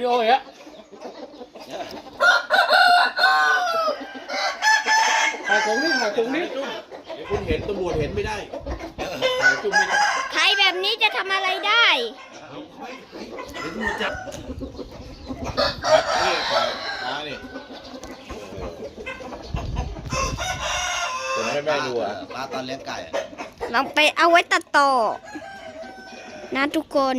ไอวิดีโออย่างเงี้ยถ่ายตรงนี้ถ่ายตรงนี้จุ้มเดี๋ยวคุณเห็นตำรวจเห็นไม่ได้ถ่ายจุ้มไม่ได้ไทยแบบนี้จะทำอะไรได้ครับนี่ถ่ายมานี่ผมให้แม่ดูอะปลาตอนเลี้ยงไก่อะ ลองไปเอาไว้ตัดต่อ นะทุกคน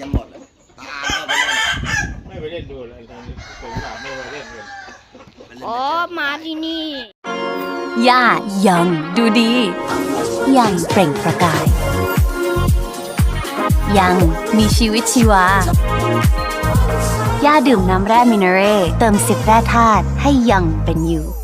ยังหมดอะตาเข้าไปเลย ไม่ไปเล่นดูเลยตอนนี้ผมถามไม่ไปเล่นเลย มันเล่น อ๋อ มาที่ นี่ ย่ายังดูดียังเปล่งประกาย ยังมีชีวิตชีวา ย่าดื่มน้ำแร่มินเนอเรเติมสิบแร่ธาตุให้ยังเป็นอยู่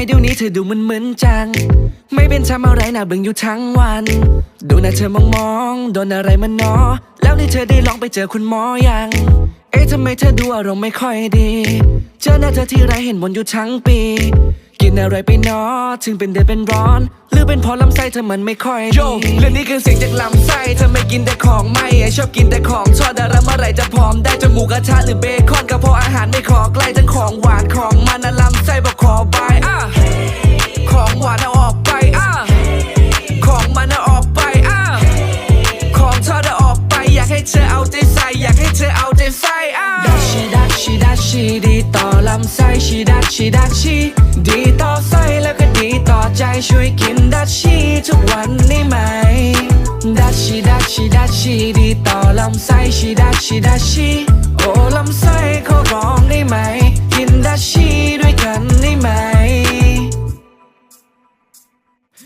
เอ๊ะทำไมเดี๋ยวนี้เธอดูมึนมึนจัง ไม่เป็นทำอะไรน่าเบิ่งอยู่ทั้งวัน ดูนะเธอมองมองโดนอะไรมันนอแล้วนี่เธอได้ลองไปเจอคุณหมอยัง เอ๊ะทำไมเธอดูอารมณ์ไม่ค่อยดี เจอหน้าเธอที่ไรเห็นบนอยู่ทั้งปี นอะไรไปนอถึงเป็นเดือดเป็นร้อน หรือเป็นเพราะลำไส้เธอมันไม่ค่อยดีโยและนี่คือเสียงจากลำไส้เธอไม่กินแต่ของไม่ชอบกินแต่ของทอดแล้วเมื่อไหรจะพร้อมได้จมูกกระทะหรือเบคอนก็เพราะอาหารไม่ขอใกล้ทั้งของหวานของมันนะลำไส้บอกขอบายอะของหวานเอาออกไปอะของมันเอาออกไปอะของทอดเอาออกไป อยากให้เธอเอาใจใส่อยากให้เธอเอาใจใส่อะดัชชีดัชชีดัชชีดีต่อลำไส้ชีดัชชีดัชชีดี ช่วยกินดัชชีทุกวันได้ไหม ดัชชีดัชชีดัชชีดีต่อลำไส้ชีดัชชีดัชชีโอ้ลำไส้ขอร้องได้ไหม กินดัชชีด้วยกันได้ไหม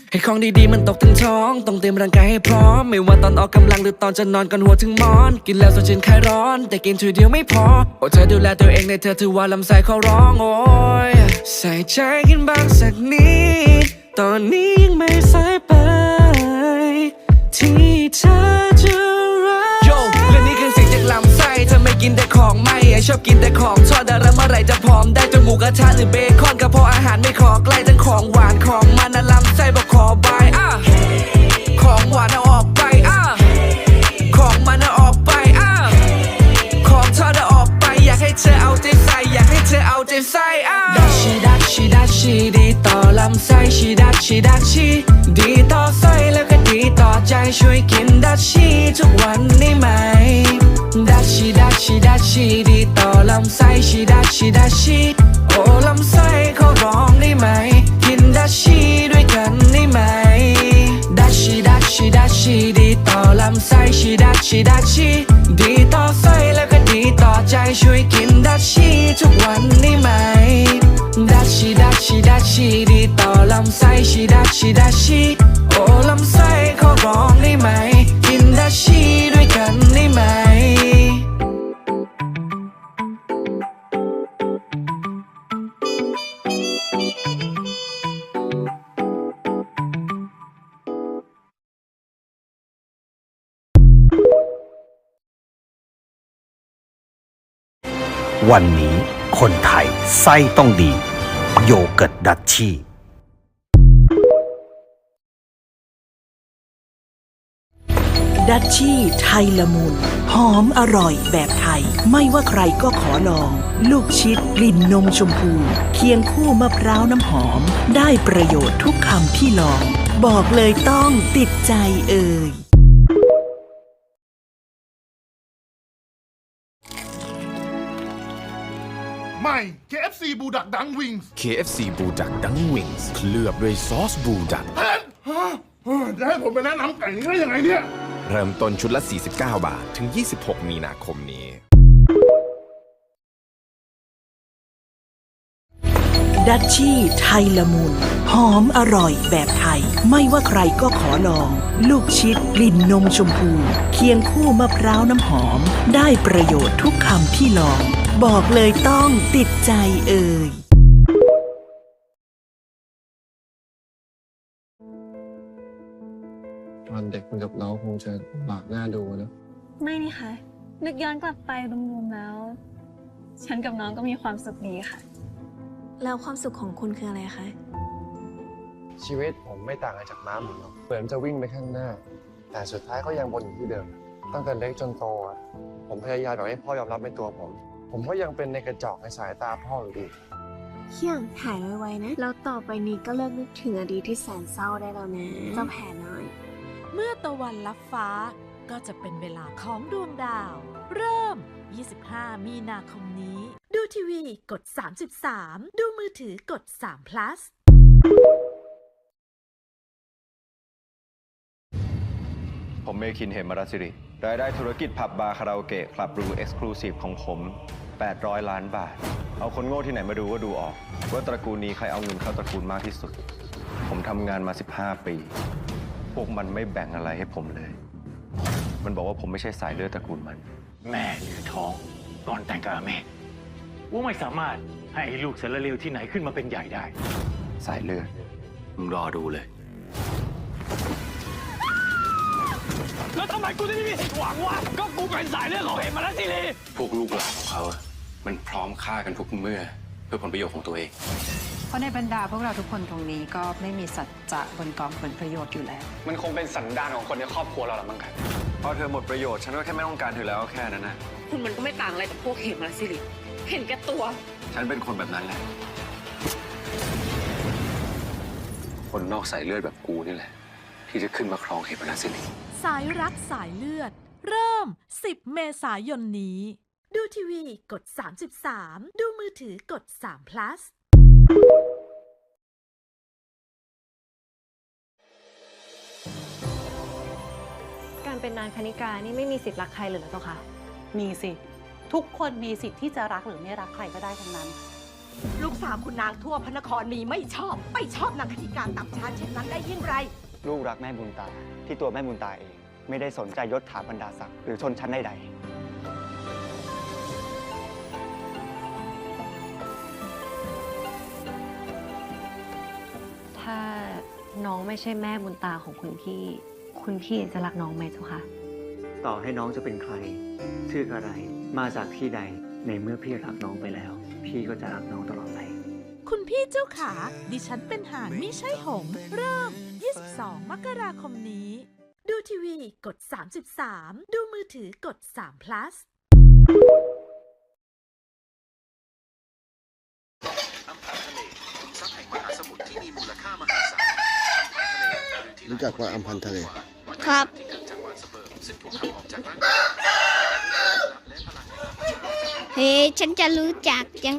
ให้ของดีๆมันตกถึงท้อง ต้องเตรียมร่างกายให้พร้อม ไม่ว่าตอนออกกำลังหรือตอนจะนอนก่อนหัวถึงมอน กินแล้วสดชื่นคลายร้อน แต่กินทีเดียวไม่พอ โอ้เธอดูแลตัวเองในเธอถือว่าลำไส้เขาร้องโอ้ยใส่ใจกันบ้างสักนิด ชอบกินแต่ของทอดแล้วเมื่อไหรจะพร้อมได้จมูกกระทะหรือเบคอนก็เพราะอาหารไม่ขอใกล้ทั้งของหวานของมันนะลำไส้บอกขอบายอะของหวานเอาออกไปอะของมันเอาออกไปอะของทอดเอาออกไป อยากให้เธอเอาใจใส่อยากให้เธอเอาใจใส่อะดัชชีดัชชีดัชชีดีต่อลำไส้ชีดัชชีดัชชีดีต่อไส้แล้วก็ดีต่อใจช่วยกินดัชชี ชีโอ้ลำไส้เขาร้องได้ไหม กินดัชชีด้วยกันได้ไหม ดัชชีดัชชีดัชชีดีต่อลำไส้ชีดัชชีดัชชีดีต่อไส้แล้วก็ดีต่อใจช่วยกินดัชชีทุกวันได้ไหม ดัชชีดัชชีดัชชีดีต่อลำไส้ชีดัชชีดัชชีโอ้ลำไส้เขาร้องได้ไหม กินดัชชี วันนี้คนไทยไส้ต้องดี โยเกิร์ตดัชชี่ดัชชี่ไทยละมุน หอมอร่อยแบบไทย ไม่ว่าใครก็ขอลอง ลูกชิดกลิ่นนมชมพู เคียงคู่มะพร้าวน้ำหอม ได้ประโยชน์ทุกคำที่ลอง บอกเลยต้องติดใจเอ่ย ใหม่ KFC บูดักดังวิงส์ KFC บูดักดังวิงส์เคลือบด้วยซอสบูดัก แพนฮะเฮ้ยจะให้ผมไปแนะนำไก่นี้ได้ยังไงเนี่ย เริ่มต้นชุดละ 49 บาท ถึง 26 มีนาคมนี้ ดัชชี่ไทยละมุน หอมอร่อยแบบไทย ไม่ว่าใครก็ขอลอง ลูกชิดกลิ่นนมชมพู เคียงคู่มะพร้าวน้ำหอม ได้ประโยชน์ทุกคำที่ลอง บอกเลยต้องติดใจเอ่ยตอนเด็กคุณกับน้องคงจะลำบากหน้าดูนะไม่นี่ค่ะ นึกย้อนกลับไปรวมๆแล้ว ฉันกับน้องก็มีความสุขดีค่ะ แล้วความสุขของคุณคืออะไรคะ ชีวิตผมไม่ต่างอะไรจากม้าหมุนหรอกเหมือนจะวิ่งไปข้างหน้า แต่สุดท้ายก็ยังวนอยู่ที่เดิม ตั้งแต่เล็กจนโตอะผมพยายามแบบให้พ่อยอมรับในตัวผม ผมก็ยังเป็นในกระจอกในสายตาพ่ออยู่ดีเที่ยงหายไวๆนะ แล้วต่อไปนี้ก็เลิกนึกถึงอดีตที่แสนเศร้าได้แล้วนะเจ้าแผลน้อย เมื่อตะวันลับฟ้าก็จะเป็นเวลาของดวงดาว เริ่ม 25 มีนาคมนี้ ดูทีวีกด 33 ดูมือถือกด3 plus ผมเมคินเหมรัสิริ รายได้ธุรกิจผับบาร์คาราโอเกะคลับรูเอ็กซ์คลูซีฟของผม 800 ล้านบาท เอาคนโง่ที่ไหนมาดูก็ดูออก ว่าตระกูลนี้ใครเอาเงินเข้าตระกูลมากที่สุด ผมทำงานมา 15 ปี พวกมันไม่แบ่งอะไรให้ผมเลย มันบอกว่าผมไม่ใช่สายเลือดตระกูลมัน แม่เหลือท้องก่อนแต่งกับอาเมฆว่าไม่สามารถให้ลูกเสารเลวที่ไหนขึ้นมาเป็นใหญ่ได้ สายเลือด มึงรอดูเลย แล้วทำไมกูจะไม่มีสิทธิ์หวังวะ ก็กูเป็นสายเลือดของเห็นมาแล้วสิลีพวกลูกหลานของเขาอะมันพร้อมฆ่ากันทุกเมื่อ เพื่อผลประโยชน์ของตัวเอง เพราะในบรรดาพวกเราทุกคนตรงนี้ก็ไม่มีสัจจะบนกองผลประโยชน์อยู่แล้ว มันคงเป็นสันดานของคนในครอบครัวเราละมั้งครับพอเธอหมดประโยชน์ฉันก็แค่ไม่ต้องการเธอแล้วแค่นั้นนะ คุณมันก็ไม่ต่างอะไรจากพวกเห็นมาสิริเห็นแก่ตัว ฉันเป็นคนแบบนั้นแหละ คนนอกสายเลือดแบบกูนี่แหละ ที่จะขึ้นมาครองเหตุการณ์สิริ สายรักสายเลือด เริ่ม 10 เมษายนนี้ ดูทีวีกด 33 ดูมือถือกด3 plus การเป็นนางคณิกานี่ไม่มีสิทธิ์รักใครเลยเหรอเจ้าคะมีสิ ทุกคนมีสิทธิ์ที่จะรักหรือไม่รักใครก็ได้ทั้งนั้น ลูกสาวคุณนางทั่วพระนครมีไม่ชอบ ไม่ชอบนางคณิการต่ำช้าเช่นนั้นได้ยิ่งไร ลูกรักแม่บุญตา ที่ตัวแม่บุญตาเอง ไม่ได้สนใจยศถาบรรดาศักดิ์หรือชนชั้นใดๆ ถ้าน้องไม่ใช่แม่บุญตาของคุณพี่ คุณพี่จะรักน้องไหมเจ้าคะต่อให้น้องจะเป็นใคร ชื่ออะไร มาจากที่ใด ในเมื่อพี่รักน้องไปแล้ว พี่ก็จะรักน้องตลอดไป คุณพี่เจ้าขา ดิฉันเป็นห่านไม่ใช่หงส์เริ่ม 22 มกราคมนี้ ดูทีวีกด 33 ดูมือถือกด3 plus รู้จักว่าอัมพันธ์ทะเล ครับเเฮ้ฉันจะรู้จักยัง